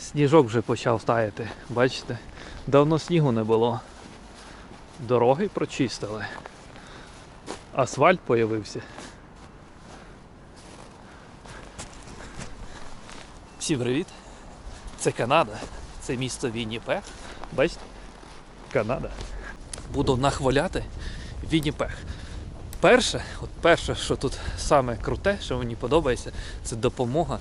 Сніжок вже почав таяти, бачите? Давно снігу не було. Дороги прочистили. Асфальт появився. Всім привіт! Це Канада. Це місто Вінніпех. Бачите? Канада. Буду нахваляти Вінніпех. Перше, от перше, що тут саме круте, що мені подобається, це допомога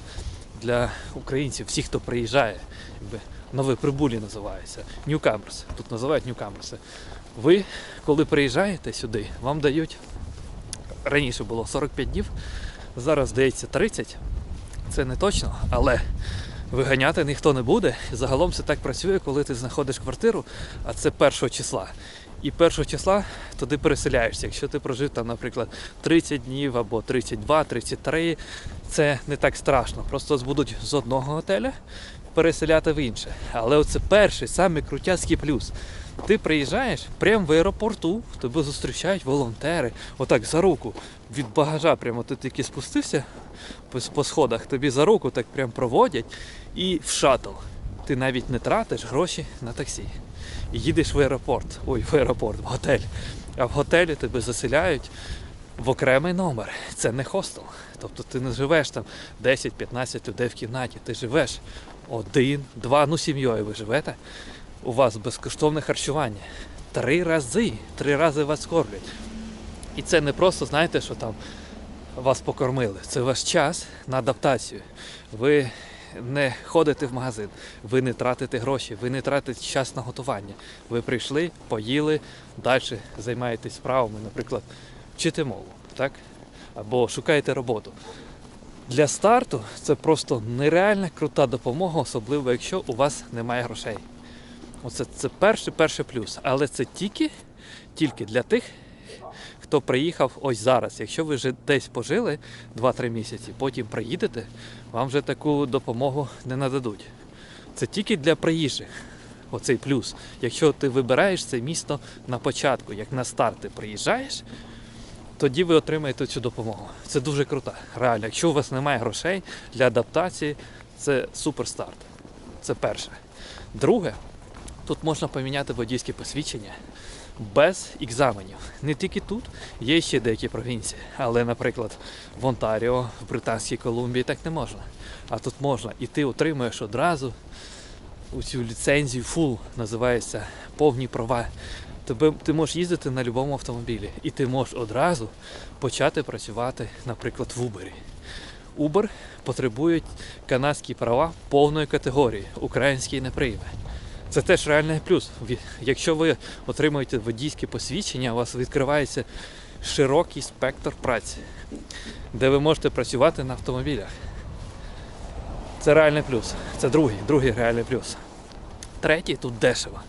для українців, всіх, хто приїжджає. Якби, нові прибулі називаються. Ньюкамерс. Тут називають ньюкамерси. Ви, коли приїжджаєте сюди, вам дають раніше було 45 днів, зараз здається 30. Це не точно, але виганяти ніхто не буде. Загалом це так працює, коли ти знаходиш квартиру, а це першого числа. І першого числа туди переселяєшся. Якщо ти прожив там, наприклад, 30 днів або 32, 33, це не так страшно. Просто вас будуть з одного готеля переселяти в інше. Але оце перший, самий крутяцький плюс. Ти приїжджаєш прямо в аеропорту, тебе зустрічають волонтери, отак за руку від багажа, прямо ти тільки спустився по сходах, тобі за руку так прям проводять і в шатл. Ти навіть не тратиш гроші на таксі. І їдеш в аеропорт, ой, в аеропорт, в готель. А в готелі тебе заселяють в окремий номер. Це не хостел. Тобто ти не живеш там 10-15 людей в кімнаті, ти живеш один, два, ну сім'єю ви живете. У вас безкоштовне харчування. Три рази, три рази вас кормлять. І це не просто, знаєте, що там вас покормили. Це ваш час на адаптацію. Ви не ходите в магазин, ви не тратите гроші, ви не тратите час на готування. Ви прийшли, поїли, далі займаєтесь справами, наприклад, вчите мову, так? Або шукаєте роботу. Для старту це просто нереальна крута допомога, особливо якщо у вас немає грошей. Оце це перший перший плюс. Але це тільки, тільки для тих, хто приїхав ось зараз. Якщо ви вже десь пожили 2-3 місяці, потім приїдете, вам вже таку допомогу не нададуть. Це тільки для приїжджих. Оцей плюс. Якщо ти вибираєш це місто на початку, як на старт ти приїжджаєш, тоді ви отримаєте цю допомогу. Це дуже круто. Реально, якщо у вас немає грошей для адаптації, це супер старт. Це перше. Друге, тут можна поміняти водійське посвідчення без екзаменів. Не тільки тут, є ще деякі провінції, але, наприклад, в Онтаріо, в Британській Колумбії так не можна. А тут можна. І ти отримуєш одразу цю ліцензію full, називається повні права. Тебе, ти можеш їздити на будь-якому автомобілі, і ти можеш одразу почати працювати, наприклад, в Uber. Uber потребують канадські права повної категорії, український не прийме. Це теж реальний плюс. Якщо ви отримуєте водійське посвідчення, у вас відкривається широкий спектр праці, де ви можете працювати на автомобілях. Це реальний плюс. Це другий, другий реальний плюс. Третій тут дешево.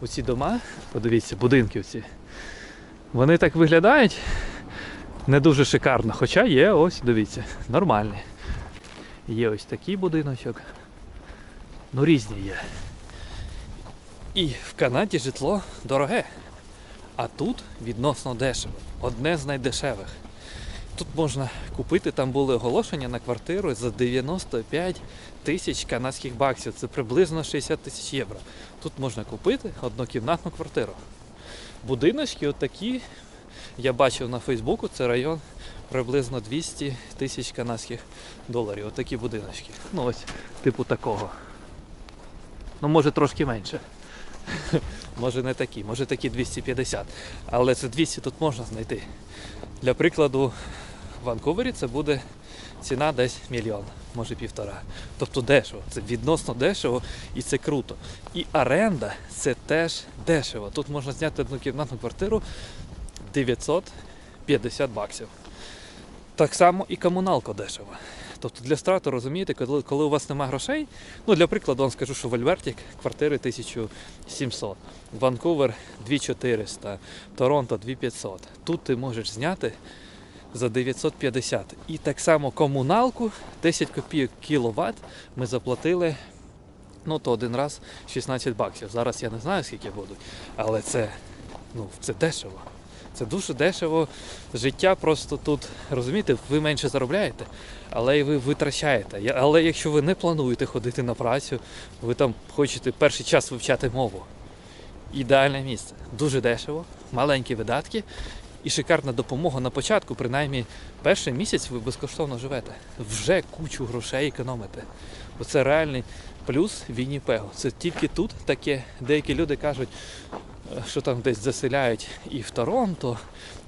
Оці дома, подивіться, будинки оці. Вони так виглядають не дуже шикарно, хоча є, ось, дивіться, нормальні. Є ось такий будиночок. Ну, різні є. І в Канаді житло дороге. А тут відносно дешево. Одне з найдешевих. Тут можна купити, там були оголошення на квартиру за 95 тисяч канадських баксів. Це приблизно 60 тисяч євро. Тут можна купити однокімнатну квартиру. Будиночки отакі, я бачив на Фейсбуку, це район приблизно 200 тисяч канадських доларів. Отакі будиночки. Ну ось, типу такого. Ну, може трошки менше. Може не такі, може такі 250. Але це 200 тут можна знайти. Для прикладу, в Ванкувері це буде ціна десь мільйон, може півтора. Тобто дешево. Це відносно дешево і це круто. І оренда це теж дешево. Тут можна зняти однокімнатну квартиру 950 баксів. Так само і комуналка дешева. Тобто для страту, розумієте, коли, коли у вас немає грошей, ну для прикладу вам скажу, що в Альберті квартири 1700, Ванкувер 2400, Торонто 2500. Тут ти можеш зняти за 950. І так само комуналку 10 копійок кіловат ми заплатили. Ну, то один раз 16 баксів. Зараз я не знаю, скільки будуть, але це, ну, це дешево. Це дуже дешево. Життя просто тут, розумієте, ви менше заробляєте, але і ви витрачаєте. Але якщо ви не плануєте ходити на працю, ви там хочете перший час вивчати мову. Ідеальне місце. Дуже дешево, маленькі видатки і шикарна допомога на початку, принаймні перший місяць ви безкоштовно живете. Вже кучу грошей економите. Оце реальний плюс Вінніпегу. Це тільки тут таке. Деякі люди кажуть, що там десь заселяють і в Торонто,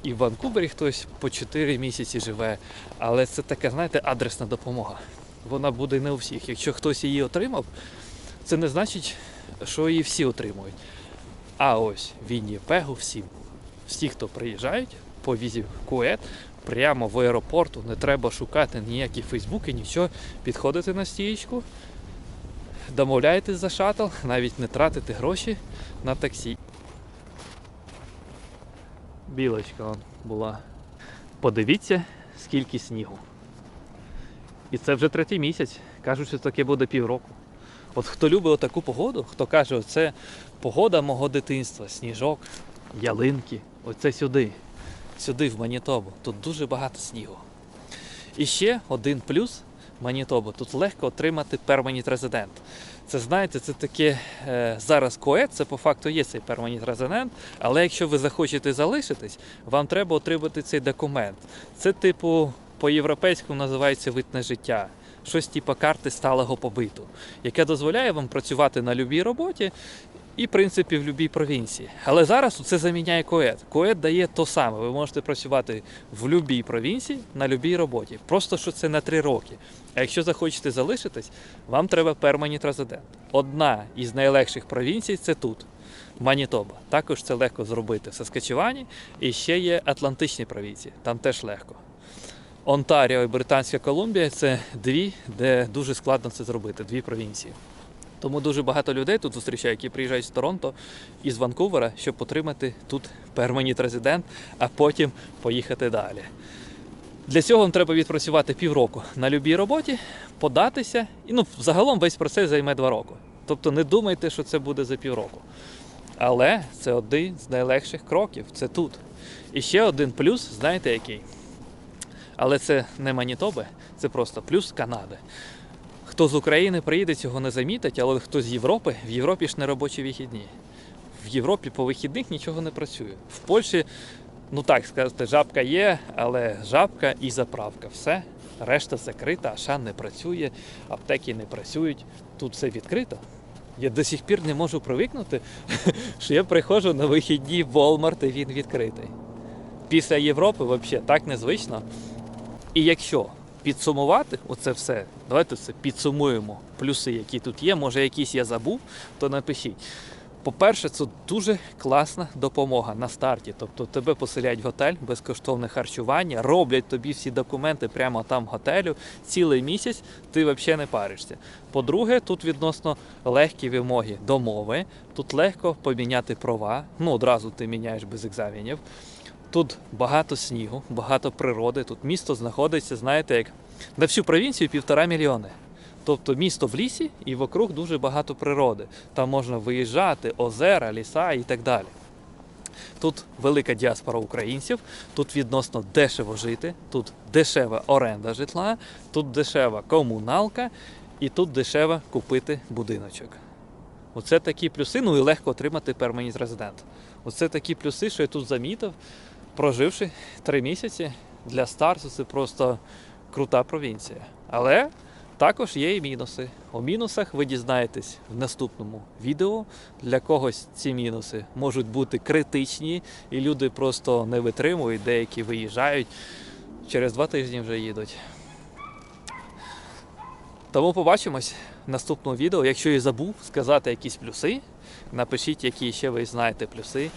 і в Ванкувері хтось по 4 місяці живе. Але це така, знаєте, адресна допомога. Вона буде не у всіх. Якщо хтось її отримав, це не значить, що її всі отримують. А ось Вінніпегу всім. Всі, хто приїжджають по візі Кует, прямо в аеропорту, не треба шукати ніякі фейсбуки, нічого. Підходите на стієчку, домовляєтесь за шатл, навіть не тратите гроші на таксі. Білочка була. Подивіться, скільки снігу. І це вже третій місяць. Кажуть, що таке буде півроку. От хто любить таку погоду, хто каже, це погода мого дитинства, сніжок, ялинки, оце сюди, сюди, в Манітобу. Тут дуже багато снігу. І ще один плюс Манітобу. Тут легко отримати перманіт резидент. Це знаєте, це таке е, зараз коет, це по факту є цей перманіт резидент, але якщо ви захочете залишитись, вам треба отримати цей документ. Це, типу, по-європейському називається вид на життя. Щось типу карти сталого побиту, яке дозволяє вам працювати на будь-якій роботі і, в принципі, в будь-якій провінції. Але зараз це заміняє коет. Коет дає то саме. Ви можете працювати в будь-якій провінції на будь-якій роботі. Просто що це на три роки. А якщо захочете залишитись, вам треба перманіт резидент. Одна із найлегших провінцій це тут. Манітоба. Також це легко зробити в Саскачевані. І ще є Атлантичні провінції, там теж легко. Онтаріо і Британська Колумбія це дві, де дуже складно це зробити, дві провінції. Тому дуже багато людей тут зустрічаю, які приїжджають з Торонто і з Ванкувера, щоб отримати тут перманіт резидент, а потім поїхати далі. Для цього вам треба відпрацювати півроку на будь-якій роботі, податися, і ну, загалом весь процес займе два роки. Тобто не думайте, що це буде за півроку. Але це один з найлегших кроків, це тут. І ще один плюс, знаєте який? Але це не Манітоби, це просто плюс Канади. Хто з України приїде, цього не замітить, але хто з Європи, в Європі ж не робочі вихідні. В Європі по вихідних нічого не працює. В Польщі, ну так сказати, жабка є, але жабка і заправка. Все. Решта закрита, Ашан не працює, аптеки не працюють. Тут все відкрито. Я до сих пір не можу привикнути, що я приходжу на вихідні в Walmart і він відкритий. Після Європи взагалі так незвично. І якщо підсумувати оце все, давайте це підсумуємо плюси, які тут є. Може, якісь я забув, то напишіть. По-перше, це дуже класна допомога на старті. Тобто тебе поселяють в готель, безкоштовне харчування, роблять тобі всі документи прямо там в готелю. Цілий місяць ти взагалі не паришся. По-друге, тут відносно легкі вимоги до мови. Тут легко поміняти права. Ну, одразу ти міняєш без екзаменів. Тут багато снігу, багато природи. Тут місто знаходиться, знаєте, як на всю провінцію півтора мільйони. Тобто місто в лісі і вокруг дуже багато природи. Там можна виїжджати, озера, ліса і так далі. Тут велика діаспора українців, тут відносно дешево жити, тут дешева оренда житла, тут дешева комуналка і тут дешево купити будиночок. Оце такі плюси, ну і легко отримати перманіт резидент. Оце такі плюси, що я тут замітив, проживши три місяці. Для старту це просто крута провінція. Але також є і мінуси. У мінусах ви дізнаєтесь в наступному відео. Для когось ці мінуси можуть бути критичні, і люди просто не витримують, деякі виїжджають. Через два тижні вже їдуть. Тому побачимось в наступному відео. Якщо я забув сказати якісь плюси, напишіть, які ще ви знаєте плюси.